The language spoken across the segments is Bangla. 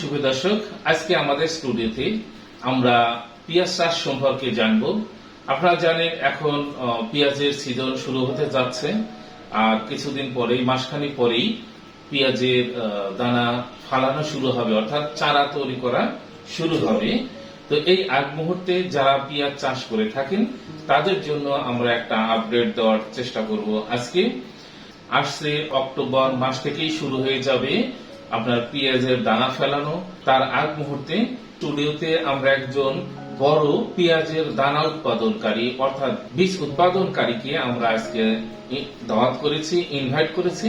শুভ দর্শক, আজকে আমাদের স্টুডিওতে আমরা পেঁয়াজ চাষ সম্পর্কে জানব। আপনারা জানেন এখন পেঁয়াজের সিজন শুরু হতে যাচ্ছে। আর কিছুদিন পরেই, মাসখানি পরেই পেঁয়াজের দানা ফালানো শুরু হবে, অর্থাৎ চারা তৈরি করা শুরু হবে। তো এই আগ মুহূর্তে যারা পেঁয়াজ চাষ করে থাকেন, তাদের জন্য আমরা একটা আপডেট দেওয়ার চেষ্টা করব আজকে। আসছে অক্টোবর মাস থেকেই শুরু হয়ে যাবে। আপনার পেঁয়াজের দানা ফেলানো। তার আগ মুহূর্তে স্টুডিওতে আমরা একজন বড় পেঁয়াজের দানা উৎপাদনকারী, অর্থাৎ বীজ উৎপাদনকারীকে আমরা আজকে দাওয়াত করেছি ইনভাইট করেছি।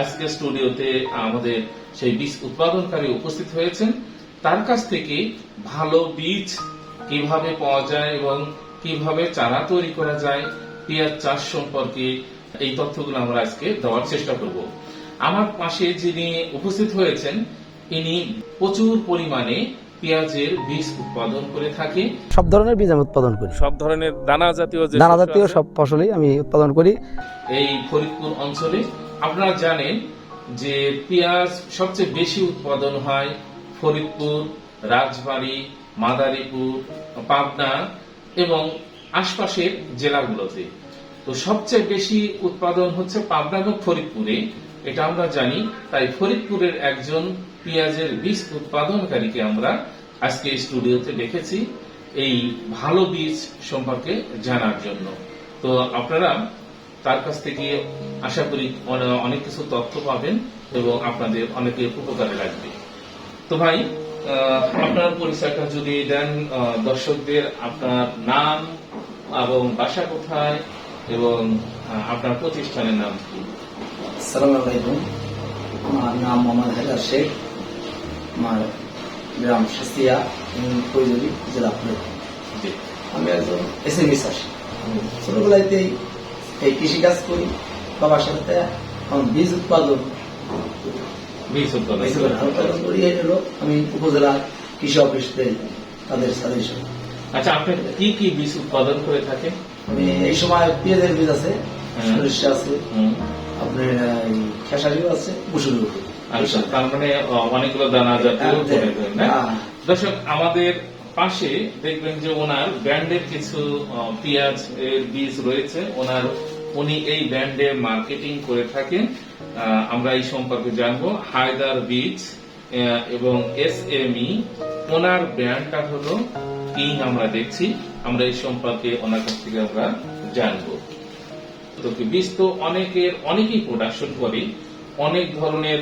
আজকে স্টুডিওতে আমাদের সেই বীজ উৎপাদনকারী উপস্থিত হয়েছেন। তার কাছ থেকে ভালো বীজ কীভাবে পাওয়া যায় এবং কীভাবে চারা তৈরি করা যায়, পেঁয়াজ চাষ সম্পর্কে এই তথ্যগুলো আমরা আজকে দেওয়ার চেষ্টা করব। আমার পাশে যিনি উপস্থিত হয়েছেন ইনি প্রচুর পরিমাণে পেঁয়াজের বীজ উৎপাদন করে থাকে। সব ধরনের বীজ আমি উৎপাদন করি। সব ধরনের দানা জাতীয় যে দানা জাতীয় সব ফসলই আমি উৎপাদন করি। এই ফরিদপুর অঞ্চলে আপনারা জানেন যে পেঁয়াজ সবচেয়ে বেশি উৎপাদন হয় ফরিদপুর রাজবাড়ী মাদারীপুর পাবনা এবং আশপাশের জেলাগুলোতে। তো সবচেয়ে বেশি উৎপাদন হচ্ছে পাবনা এবং ফরিদপুরে। এটা আমরা জানি, তাই ফরিদপুরের একজন পেঁয়াজের বীজ উৎপাদনকারীকে আমরা আজকে স্টুডিওতে দেখেছি এই ভালো বীজ সম্পর্কে জানার জন্য। তো আপনারা তার কাছ থেকে আশা করি অনেক কিছু তথ্য পাবেন এবং আপনাদের অনেকের উপকারে লাগবে। তো ভাই আপনার পরিচয়টা যদি দেন দর্শকদের আপনার নাম এবং বাসা কোথায় এবং আপনার প্রতিষ্ঠানের নাম কি? সালাম আলাইকুম আমার নাম মোহাম্মদ হায়দার শেখ আমার গ্রাম কৈজলি জেলা। জি। আমি একজন এসএমই চাষি ছোটবেলাতেই এই কৃষিকাজ করি বাবার সাথে আমার বীজ উৎপাদন বীজ উৎপাদন করি এই হলো আমি উপজেলা কৃষি অফিস থেকে তাদের সাজেশন আচ্ছা আপনি কি কি বীজ উৎপাদন করে থাকেন আমি এই সময় পেঁয়াজের বীজ আছে হুম। সরিষা আছে। আপনার এই খেসারিও আছে মুসুরিও আছে। আচ্ছা তার মানে অনেকগুলো দানা জাতীয় হ্যাঁ? হ্যাঁ। দর্শক আমাদের পাশে দেখবেন যে ওনার ব্র্যান্ডের কিছু পেঁয়াজ এর বীজ রয়েছে ওনার উনি এই ব্র্যান্ডে মার্কেটিং করে থাকেন আমরা এই সম্পর্কে জানব হায়দার বীজ এবং এস এম ই ওনার ব্র্যান্ডটা হলো কিং আমরা দেখছি আমরা এই সম্পর্কে ওনার কাছ থেকে আমরা জানব বীজ তো অনেকের, অনেকেই প্রোডাকশন করে অনেক ধরনের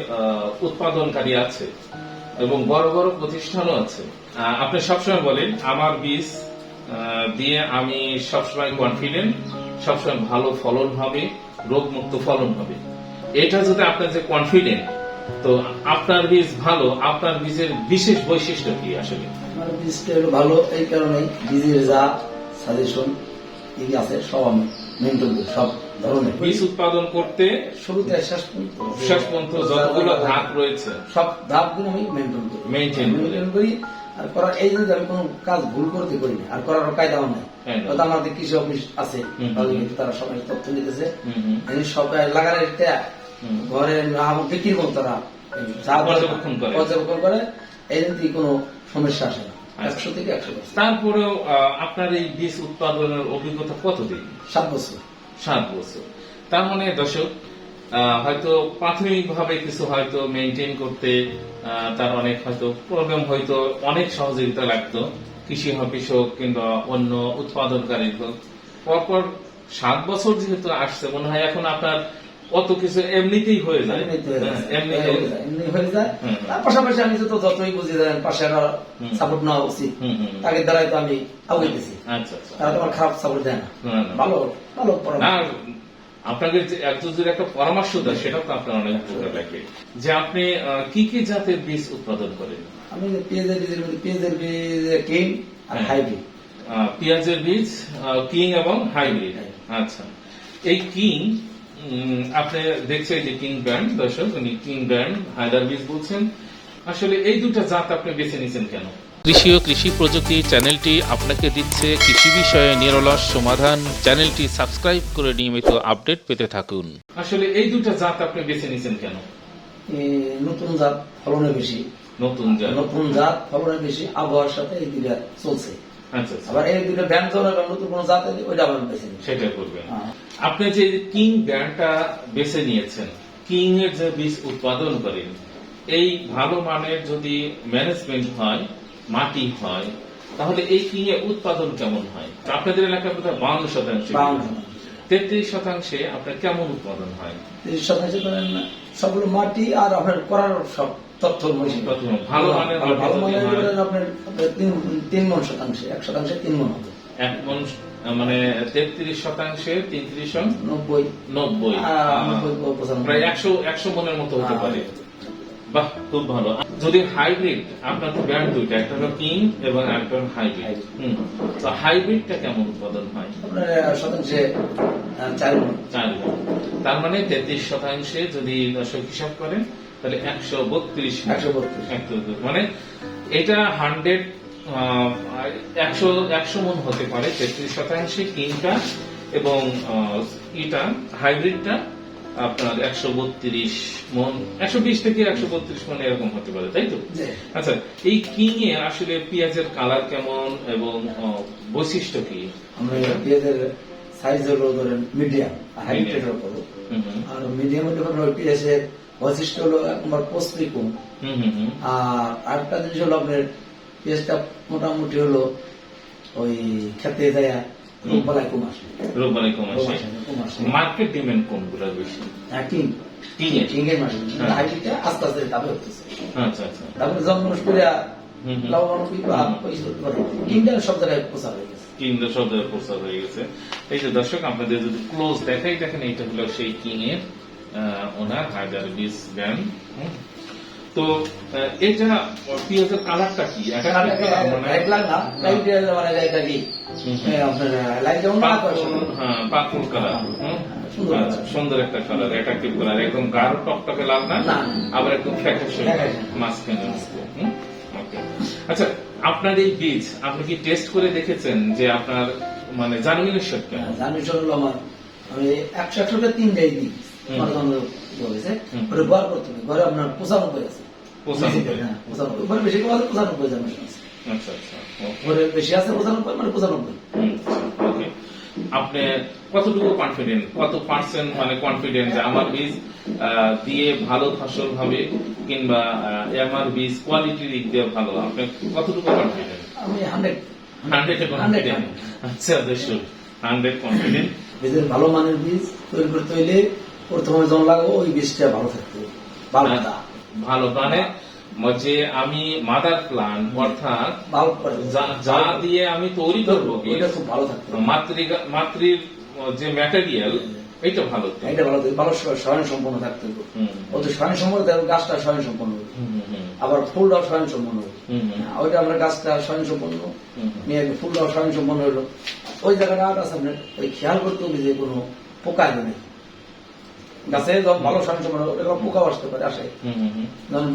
উৎপাদনকারী আছে এবং বড় বড় প্রতিষ্ঠানও আছে। আপনি সবসময় বলেন, আমার বীজ দিয়ে আমি সবসময় কনফিডেন্ট সবসময় ভালো ফলন হবে, রোগমুক্ত ফলন হবে। এটা যদি আপনার যে কনফিডেন্ট তো আপনার বীজ ভালো, আপনার বীজের বিশেষ বৈশিষ্ট্য কি আসলে? আমার বীজটা ভালো, এই কারণেই বীজের যা সাজেশন আছে, সব আমি মেনটেন সব। বীজ উৎপাদন করতে শুরুতে শেষ পর্যন্ত শেষ পর্যন্ত যতগুলো ধাপ রয়েছে সব ধাপগুলো আমি মেনটেন করি। মেনটেন করি। আর করার এই আমি কোনো কাজ ভুল করতে করি না আর করার কায়দাও নাই। হয়তো আমাদের কৃষি অফিস আছে তারা সবাই তথ্য নিতেছে ঘরে বিক্রি তারা পর্যবেক্ষণ করে। এই জন্য কোনো সমস্যা আসে না আচ্ছা। একশো থেকে একশো তারপরেও আপনার এই বীজ উৎপাদনের অভিজ্ঞতা কতদিন? সাত বছর। সাত বছর। তার মানে দর্শক হয়তো প্রাথমিকভাবে কিছু হয়তো মেনটেন করতে তার অনেক হয়তো প্রবলেম হয়তো অনেক সহযোগিতা লাগতো। কৃষি অফিস হোক কিংবা অন্য উৎপাদনকারী হোক। পরপর সাত বছর যেহেতু আসছে, মনে হয় এখন আপনার কত কিছু এমনিতেই হয়ে যায়। এমনি হয়ে তার পাশাপাশি আমি তো যতই বুঝি দেন পাশে সাপোর্ট নেওয়া উচিত। তাকে দ্বারাই তো আমি আগাইতেছি আচ্ছা আচ্ছা। তারা তোমার খারাপ সাপোর্ট দেয় না। ভালো ভালো আপনাকে যে একজন যদি একটা পরামর্শ দেয় সেটাও তো আপনার অনেক উপকার লাগবে যে আপনি কি কি জাতের বীজ উৎপাদন করেন? আমি পেঁয়াজের বীজের মধ্যে পেঁয়াজের বীজ কিং আর হ্যাঁ। হাইব্রিড। পেঁয়াজের বীজ কিং এবং হাইব্রিড। আচ্ছা। এই কিং আপনি দেখছেন যে কিং ব্র্যান্ড দর্শক উনি কিং ব্র্যান্ড হায়দার বীজ বলছেন। আসলে এই দুটা জাত আপনি বেছে নিয়েছেন কেন? কৃষি ও কৃষি প্রযুক্তি চ্যানেলটি আপনাকে দিচ্ছে কৃষি বিষয়ে নিরলস সমাধান। চ্যানেলটি সাবস্ক্রাইব করে নিয়মিত আপডেট পেতে থাকুন। আসলে এই দুটা জাত আপনি বেছে নিয়েছেন কেন? নতুন জাত ফলনে বেশি। নতুন জাত। নতুন জাত খবরের বেশি আবহাওয়ার সাথে এই দুইটা চলছে। আচ্ছা আচ্ছা। আবার এই ব্যান্ড যখন নতুন কোনো জাত ওইটা আবার বেছে সেটা করবেন। হ্যাঁ। আপনি যে কিং ব্র্যান্ডটা বেছে নিয়েছেন কিং এর যে বীজ উৎপাদন করেন এই ভালো মানের যদি ম্যানেজমেন্ট হয় মাটি হয় তাহলে এই কিং এর উৎপাদন কেমন হয়? আপনাদের এলাকায় বোধ হয় বাউন্ন শতাংশ তেত্রিশ শতাংশে আপনার কেমন উৎপাদন হয়? তিরিশ শতাংশ ধরেন সবগুলো মাটি আর আপনার করার সব তথ্য ভালো মানের ভালো মানের আপনার তিন তিন মন শতাংশে এক শতাংশে তিন মন হবে। এক মন মানে তেত্রিশ শতাংশে তিনত্রিশ নব্বই। নব্বই। পঁচানব্বই। প্রায় একশো একশো মনের মতো হতে হ্যাঁ। পারে। বাহ খুব ভালো। যদি হাইব্রিড আপনার তো ব্র্যান্ড দুইটা একটা হলো কিং এবং একটা হলো হাইব্রিড। তো হাইব্রিডটা কেমন উৎপাদন হয়? শতাংশে চার। তার মানে তেত্রিশ শতাংশে যদি দর্শক হিসাব করেন তাহলে একশো বত্রিশ 132 মানে এটা হান্ড্রেড একশো একশো মন হতে পারে তেত্রিশ শতাংশে কিংটা এবং ইটা হাইব্রিডটা আপনার একশো বত্রিশ মন একশো বিশ থেকে একশো বত্রিশ মন এরকম হতে পারে তাই তো? আচ্ছা এই কিং এ আসলে পেঁয়াজের কালার কেমন এবং বৈশিষ্ট্য কি? আমরা পেঁয়াজের সাইজ হলো ধরেন মিডিয়াম হাইব্রিডের উপর। আর মিডিয়াম হলে আপনার পেঁয়াজের বৈশিষ্ট্য হলো একবার পোস্ট্রি কম হুম হুম হুম। আর আরেকটা জিনিস হলো আপনার পেঁয়াজটা মোটামুটি হলো ওই খেতে যায় রোগবালায় কম আসে রোববারে কম কম আসে কম মার্কেট ডিমান্ড কোনগুলো বেশি? হ্যাঁ, কিং কিং এর মাসে হ্যাঁ। হাইব্রিডটা আস্তে আস্তে দাবে হতেছে আচ্ছা আচ্ছা। তারপরে করে। লাভবান সব জায়গায় প্রচার হয়ে গেছে। কিং শব্দের প্রচার হয়ে গেছে। এই যে দর্শক আপনাদের যদি ক্লোজ দেখাই দেখেন এটা হলো সেই কিং এর ওনার হাজার বিশ ব্যান্ড। তো এটা পেঁয়াজের কালারটা কি কি? মানে? লাইট লাগ না? লাইট মানে এটা কি? হ্যাঁ কালার সুন্দর আচ্ছা সুন্দর একটা কালার অ্যাট্রাকটিভ কালার একদম গাঢ় টকটকে লাল না। আবার একদম ফ্যাকাশে। মাঝখানে আচ্ছা আপনার এই বীজ আপনি কি টেস্ট করে দেখেছেন যে আপনার মানে জার্মিনেশন কেমন? জানি হলো আমার আমি একশো একশোটা তিন দেয় দিই বলেছে। ওটা ঘর করতে হবে ঘরে আপনার পঁচানব্বই আছে। পঁচানব্বই। হ্যাঁ, পঁচানব্বই। ঘরে বেশি পঁচানব্বই জানা আচ্ছা আচ্ছা Okay. বেশি আছে পঁচানব্বই মানে পঁচানব্বই। ওকে আপনি কতটুকু কনফিডেন্ট কত পার্সেন্ট মানে কনফিডেন্ট যে আমার বীজ দিয়ে ভালো ফসল হবে কিংবা আমার বীজ কোয়ালিটির দিক দিয়ে ভালো? আপনি কতটুকু কনফিডেন্ট আমি হান্ড্রেড হান্ড্রেড কনফিডেন্ট আচ্ছা দর্শক হান্ড্রেড কনফিডেন্ট বীজের ভালো মানের বীজ তৈরি করতে হইলে প্রথমে যখন লাগবো ওই বীজটা ভালো থাকতে ভালো ভালো মানে যে আমি মাদার প্লান্ট অর্থাৎ যা- দিয়ে আমি তৈরি করব মাতৃ- মাতৃর যে ম্যাটেরিয়াল এটা ভালো এটা ভালো ভালো স্বয়ং সম্পন্ন থাকতে হবে। ওদের স্বয়ং সম্পন্ন গাছটা স্বয়ং সম্পন্ন আবার ফুলটাও স্বয়ং সম্পন্ন হ্যাঁ, ওইটা আমরা গাছটা স্বয়ং সম্পন্ন নিয়ে ফুলটাও স্বয়ং সম্পন্ন হলো। ওই জায়গাটা আছে আপনার ওই খেয়াল করতে হবে যে কোনো পোকা নেই গাছে যখন ভালো স্বয়ং সম্পন্ন হবে ওটা পোকা আসতে পারে আসে।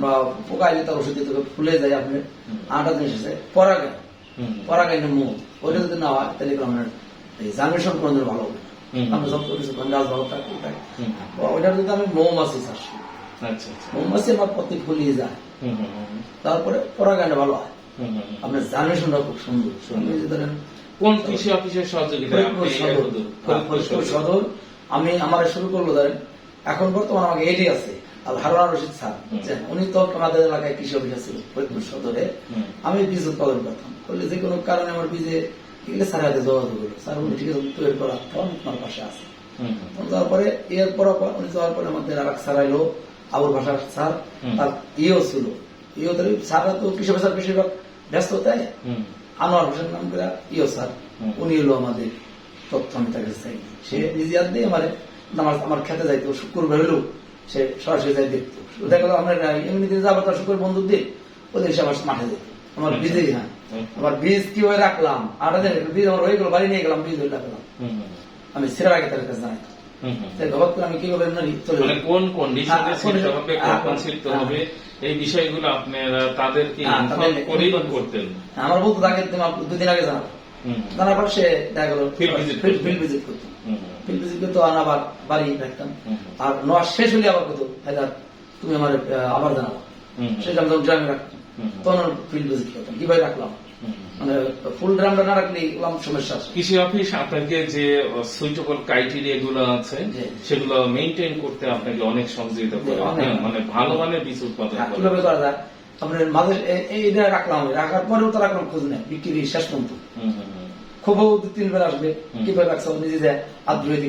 বা পোকা এলে তার ওষুধ দিতে ফুলে যায় আপনার আটা জিনিস আছে পরাগায় পরাগাইনের মুখ ওইটা যদি না হয় তাহলে আপনার এই জার্মিনেশন কোনো দিন ভালো হবে। না। আমরা যত কিছু করি, গাছ ভালো থাকে। ওইটার যদি আমি মৌমাছি চাষ আচ্ছা আচ্ছা। মৌমাছি আমার প্রতি ফুলিয়ে যায়। তারপরে পরাগায়নে ভালো হয়। আপনার জার্মিনেশনটা খুব সুন্দর। সুন্দর। আপনি ধরেন কোন কৃষি অফিসের সহযোগিতা ফরিদপুর সদর। আমি আমার শুরু করল ধরেন এখন বর্তমানে আমাকে এডি আছে আর হারুন রশিদ স্যার উনি তো আমাদের এলাকায় কৃষি অফিস আছে ফরিদপুর সদরে। আমি বীজ উৎপাদন করতাম। করলে যে কোনো কারণে আমার বীজে এগুলো স্যার হাতে যোগাযোগ করল স্যার উনি ঠিক আছে তৈরি করা পাশে আছে। যাওয়ার পরে এর পর উনি যাওয়ার পরে আমাদের আর এক স্যার ভাষার স্যার। তার ইও ছিল। ইও তো স্যাররা তো কৃষি ভাষার বেশিরভাগ ব্যস্ত তাই? আনোয়ার হোসেন নাম করে ইও স্যার। উনি হলো আমাদের তথ্য আমি তার কাছে চাই। সে নিজে হাত দিয়ে আমার আমার আমার খেতে যাইতো শুক্রবার হলো সে সরাসরি যাই দেখতো। দেখা গেলো আমরা এমনিতে যাব তার শুক্র বন্ধু দিয়ে ওদের সে আমার মাঠে যেত। আমার আচ্ছা। বীজেই হ্যাঁ। আমার বীজ কি হয়ে রাখলাম? আটা দিন বীজ আমার হয়ে গেল বাড়ি নিয়ে গেলাম বীজ হয়ে রাখলাম। আমি সিরার আগে তার কাছে জানাই। তাই ধবাক করে আমি কীভাবে না চলে যাই। কোন কন্ডিশনে হবে কখন ছিলতে। হবে? এই বিষয়গুলো আপনারা তাদেরকে ইনফর্ম তাদের- করেই করতেন। আমার বলতো তাকে দুদিন আগে জানাব। হুম, জানার পর সে দেখা গেলো ফিল্ড ফিল্ড ভিজিট করতো। আর আবার বাড়ি রাখতাম হুম। আর নেওয়া শেষ হলে আবার কত হায়দার তুমি আমার আবার জানাব হুম। সেটা আমি যখন ড্রামে রাখতাম তখন ফিল্ড ভিজিট করতাম কীভাবে রাখলাম? মানে ফুল ড্রামটা না রাখলে এগুলো সমস্যা আছে। কৃষি অফিস আপনাকে যে সুইটেবল ক্রাইটেরিয়া গুলো আছে সেগুলো মেনটেন করতে আপনাকে অনেক সহযোগিতা করে। হ্যাঁ, মানে ভালো মানের বীজ উৎপাদন হ্যাঁ, কীভাবে করা যায়? আপনার মাঝে এ- এই এটা রাখলাম রাখার পরেও তো রাখলাম খোঁজ নেই বিক্রি শেষ পর্যন্ত। খুব দু তিন বেলা আসবে কীভাবে রাখছে নিজে যায়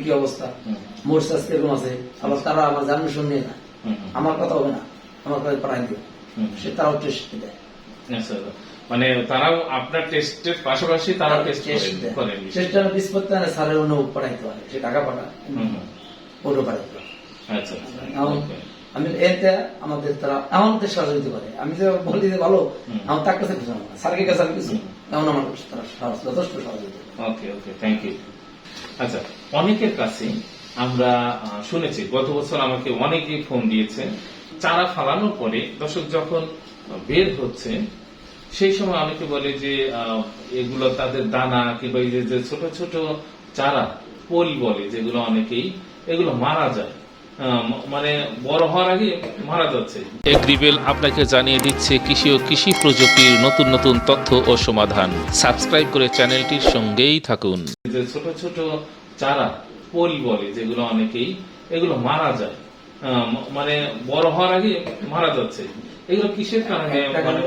কি অবস্থা? মোর কীরকম আছে। আবার তারা আমার জার্মিশন নিয়ে যায় হুম, হুম, আমার কথা হবে না। আমার কথা পাঠাই সে তারাও টেস্ট দেয়। আচ্ছা, মানে তারাও আপনার টেস্টের পাশাপাশি তারা টেস্ট করেন দেয়। করেন। টেস্টটা বিশ করতে হয় স্যারের অন্য পারে। সে টাকা পাঠায়। ওটা পাঠাইতে আচ্ছা আচ্ছা, okay, আমি এতে আমাদের তারা আমাদের সহযোগিতা করে। আমি যে বলি যে ভালো আমার তার কাছে কিছু না। স্যারের কাছে আমি কিছু আমার যথেষ্ট ওকে ওকে থ্যাংক ইউ আচ্ছা অনেকের কাছে আমরা শুনেছি, গত বছর আমাকে অনেকেই ফোন দিয়েছে, চারা ফালানোর পরে দর্শক যখন বের হচ্ছে, সেই সময় অনেকে বলে যে এগুলো তাদের দানা কিংবা এই যে- ছোট ছোট চারা, পোল বলে, যেগুলো অনেকেই, এগুলো মারা যায়। মানে বড় হওয়ার আগে মারা যাচ্ছে। এগ্রিবেল আপনাকে জানিয়ে দিচ্ছে কৃষি ও কৃষি প্রযুক্তির নতুন নতুন তথ্য ও সমাধান। সাবস্ক্রাইব করে চ্যানেলটির সঙ্গেই থাকুন। যে ছোট ছোট চারা পোল বলে যেগুলো অনেকেই এগুলো মারা যায়। মানে বড় হওয়ার আগে মারা যাচ্ছে। এগুলো কিসের কারণে মানে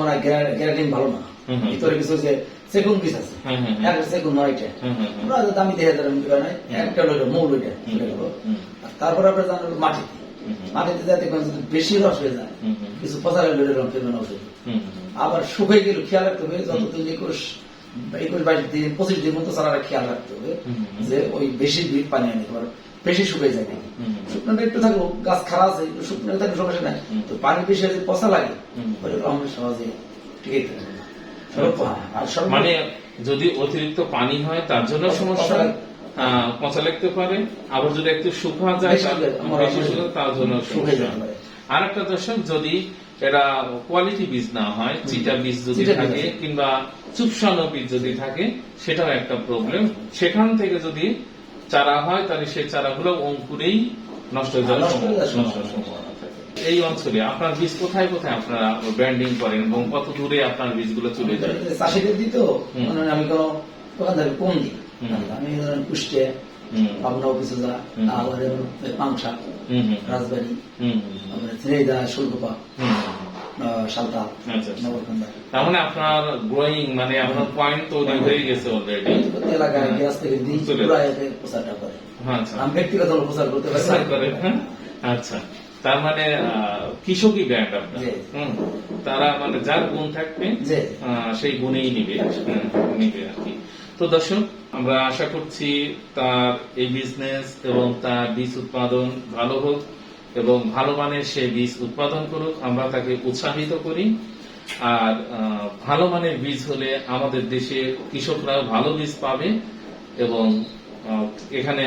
মানে গ্যারান্টি ভালো না। ভিতরে কিছু যে সেগুন আছে। একটা সেগুন। ওরা দামি একটা হলো মৌল তারপরে আপনার হুম হুম। মাটিতে যাতে বেশি রস হয়ে যায়। কিছু পচা লাগলে রং ফেলবে ওষুধ হুম হুম। আবার শুকিয়ে গেলে খেয়াল রাখতে হবে যতদিন একুশ একুশ বাইশ দিন পঁচিশ দিন মতো সারা খেয়াল রাখতে হবে। যে ওই বেশি দুই পানি আনি এবার বেশি শুকিয়ে যায় নাকি। শুকনোটা একটু থাকল গাছ খারাপ আছে শুকনো থাকলে সমস্যা নাই তো পানি বেশি আছে পচা লাগে সহজে টিকে থাকবে মানে যদি অতিরিক্ত পানি হয় তার জন্য সমস্যা? পচা লাগতে পারে। আবার যদি একটু শুকনো যায় তার- জন্য সমস্যা। আর একটা দর্শক যদি এটা কোয়ালিটি বীজ না হয় চিটা বীজ যদি থাকে কিংবা চুপসানো বীজ যদি থাকে সেটাও একটা প্রবলেম সেখান থেকে যদি চারা হয় তাহলে সেই চারাগুলো অঙ্কুরেই নষ্ট হয়ে যাওয়ার নষ্ট হওয়ার। এই অঞ্চলে আপনার বীজ কোথায় কোথায় আপনারা ব্র্যান্ডিং করেন এবং কত দূরে আপনার বীজগুলো চলে যায়? চাষিদের দিত আমি কোনো দোকান থেকে কম দিই আমি ধরেন কুষ্টে। পাবনাও কিছু যা আবার পাংশা রাজবাড়ি ত্রিদা শুল্কপা হুম হুম। সালতা। তার মানে আপনার গ্রোয়িং মানে আপনার পয়েন্ট তৈরি হয়ে গেছে অলরেডি এলাকায় গ্যাস থেকে দিই চলে পুরো যায়। এলাকায় প্রচারটা করে। আমি ব্যক্তিগত প্রচার করতে পারি। হ্যাঁ? আচ্ছা। তার মানে কৃষকই ব্র্যান্ড আপনার। তারা মানে যার গুণ থাকবে সেই গুণেই নিবে নিবে আর কি। তো দর্শক আমরা আশা করছি তার এই বিজনেস এবং তার বীজ উৎপাদন ভালো হোক এবং ভালো মানের সে বীজ উৎপাদন করুক। আমরা তাকে উৎসাহিত করি। আর ভালো মানের বীজ হলে আমাদের দেশে কৃষকরা ভালো বীজ পাবে এবং এখানে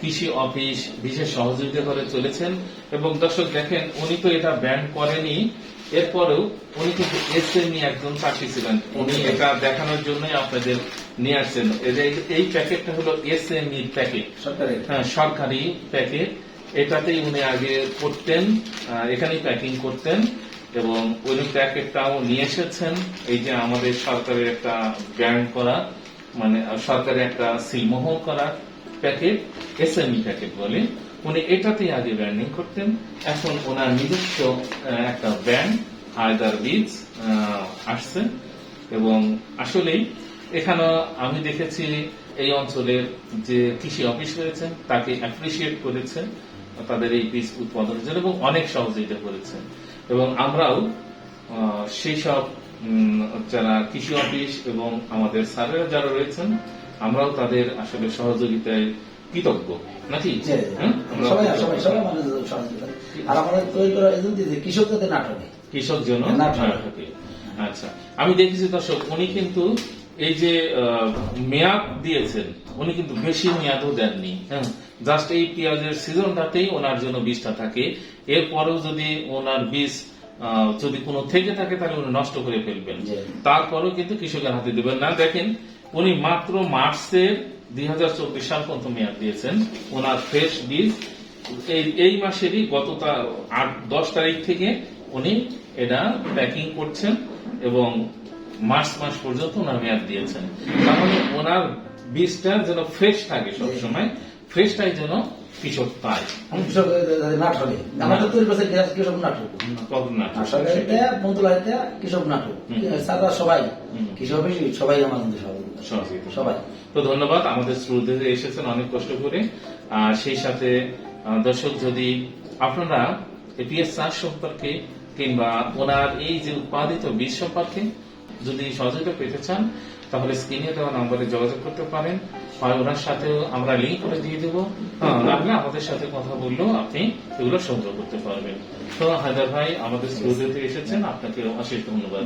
কৃষি অফিস বিশেষ সহযোগিতা করে চলেছেন। এবং দর্শক দেখেন উনি তো এটা ব্যান করেনি। এরপরেও উনি কিন্তু এসএমই একজন চাষি ছিলেন। উনি এটা দেখানোর জন্যই আপনাদের নিয়ে আসছেন। এই প্যাকেটটা হলো এসএমই প্যাকেট। হ্যাঁ সরকারি প্যাকেট। এটাতেই উনি আগে করতেন এখানেই প্যাকিং করতেন। এবং ওই প্যাকেটটাও নিয়ে এসেছেন। এই যে আমাদের সরকারের একটা ব্র্যান্ড করা মানে সরকারের একটা সিলমোহর করা। প্যাকেট এসএমই প্যাকেট বলে। উনি এটাতেই আগে ব্র্যান্ডিং করতেন। এখন ওনার নিজস্ব একটা ব্র্যান্ড হায়দার বীজ আসছে। এবং আসলেই এখানে আমি দেখেছি এই অঞ্চলের যে কৃষি অফিস রয়েছেন তাকে অ্যাপ্রিসিয়েট করেছেন তাদের এই বীজ উৎপাদনের জন্য এবং অনেক সহযোগিতা করেছে এবং আমরাও সেই সব যারা কৃষি অফিস এবং আমাদের স্যারেরা যারা রয়েছেন আমরাও তাদের আসলে সহযোগিতায় কৃতজ্ঞ। নাকি। হ্যাঁ? আর তৈরি করা এজেন্সি যে কৃষক যাতে কৃষক যেন। ঠকে। আচ্ছা আমি দেখেছি দর্শক উনি কিন্তু এই যে মেয়াদ দিয়েছেন উনি কিন্তু বেশি মেয়াদও দেননি। হ্যাঁ জাস্ট এই পেঁয়াজের সিজনটাতেই ওনার জন্য বীজটা থাকে। এরপরেও যদি ওনার বীজ যদি কোনো থেকে থাকে তাহলে উনি নষ্ট করে ফেলবেন। তারপরেও কিন্তু কৃষকের হাতে দেবেন না। দেখেন উনি মাত্র মার্চের দুই হাজার চব্বিশ সাল পর্যন্ত মেয়াদ দিয়েছেন। ওনার ফ্রেশ বীজ, এই এই মাসেরই গত আট, দশ তারিখ থেকে উনি এটা প্যাকিং করছেন এবং মার্চ মাস পর্যন্ত ওনার মেয়াদ দিয়েছেন। মানে ওনার বীজটা যেন ফ্রেশ থাকে সবসময়, ফ্রেশটাই যেন কৃষক পায়। কৃষক যাতে না। ঠকে আমাদের তৈরি করছে কৃষক না ঠকুক কখন না আর সরকারিতে মন্ত্রণালয়তে কৃষক নাটক। স্যাররা সবাই কৃষক সবাই সহযোগিতা। সবাই। তো ধন্যবাদ আমাদের শ্রোতাদের এসেছেন অনেক কষ্ট করে। আর সেই সাথে দর্শক যদি আপনারা এপিএস চাষ সম্পর্কে কিংবা ওনার এই যে উৎপাদিত বীজ সম্পর্কে যদি সহযোগিতা পেতে চান তাহলে স্ক্রিনে দেওয়া নম্বরে যোগাযোগ করতে পারেন। হয় ওনার সাথেও আমরা লিঙ্ক করে দিয়ে দেবো। হ্যাঁ, আমাদের সাথে কথা বললেও আপনি এগুলো সংগ্রহ করতে পারবেন। তো হায়দার ভাই আমাদের স্টুডিওতে এসেছেন। আপনাকে অশেষ ধন্যবাদ।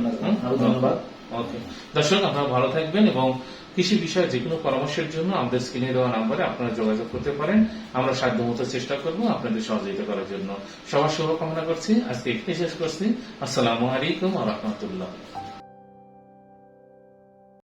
ধন্যবাদ। ওকে। দর্শক আপনারা ভালো থাকবেন এবং কৃষি বিষয়ে যে কোনো পরামর্শের জন্য আমাদের স্ক্রিনে দেওয়া নাম্বারে আপনারা যোগাযোগ করতে পারেন। আমরা সাধ্যমতো চেষ্টা করব আপনাদের সহযোগিতা করার জন্য। সবার শুভকামনা করছি। আজকে এখানে শেষ করছি। আসসালামু আলাইকুম রহমতুল্লাহ।